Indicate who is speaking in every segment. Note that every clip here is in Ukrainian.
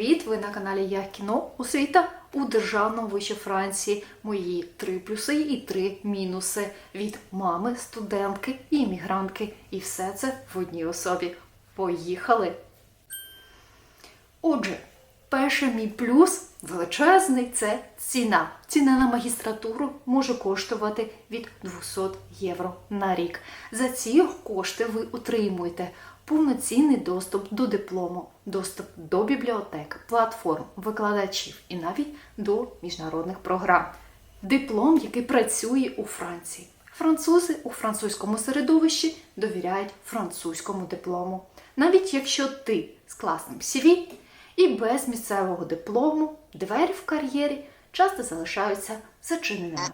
Speaker 1: Привіт! Ви на каналі Я кіно освіта у державному виші Франції. Мої три плюси і три мінуси від мами, студентки і іммігрантки. І все це в одній особі. Поїхали! Отже, перший мій плюс величезний це ціна. Ціна на магістратуру може коштувати від 200 євро на рік. За ці кошти ви отримуєте повноцінний доступ до диплому, доступ до бібліотек, платформ, викладачів і навіть до міжнародних програм. Диплом, який працює у Франції. Французи у французькому середовищі довіряють французькому диплому. Навіть якщо ти з класним CV і без місцевого диплому, двері в кар'єрі часто залишаються зачиненими.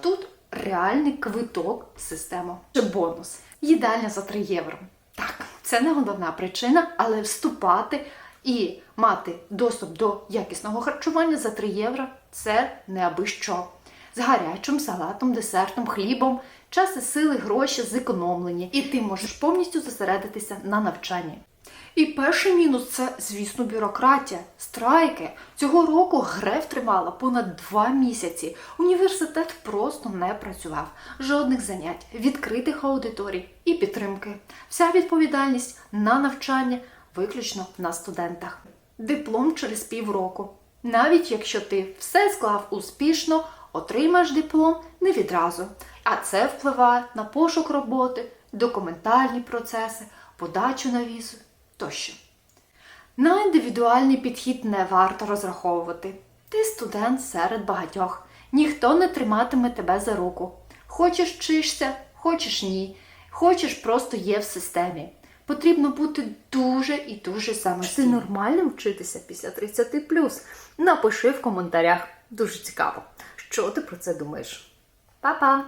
Speaker 1: Тут реальний квиток в систему. Чи бонус. Їдальня за 3 євро. Так, це не головна причина, але вступати і мати доступ до якісного харчування за 3 євро це не аби що. З гарячим салатом, десертом, хлібом, час і сили, гроші зекономлені, і ти можеш повністю зосередитися на навчанні. І перший мінус це, звісно, бюрократія, страйки. Цього року греф тримала понад два місяці. Університет просто не працював. Жодних занять, відкритих аудиторій і підтримки. Вся відповідальність на навчання виключно на студентах. Диплом через півроку. Навіть якщо ти все склав успішно, отримаєш диплом не відразу. А це впливає на пошук роботи, документальні процеси, подачу на візу тощо. На індивідуальний підхід не варто розраховувати. Ти студент серед багатьох. Ніхто не триматиме тебе за руку. Хочеш вчишся, хочеш ні. Хочеш просто є в системі. Потрібно бути дуже і дуже самостійним. Чи нормально вчитися після 30 Напиши в коментарях. Дуже цікаво, що ти про це думаєш. Па-па!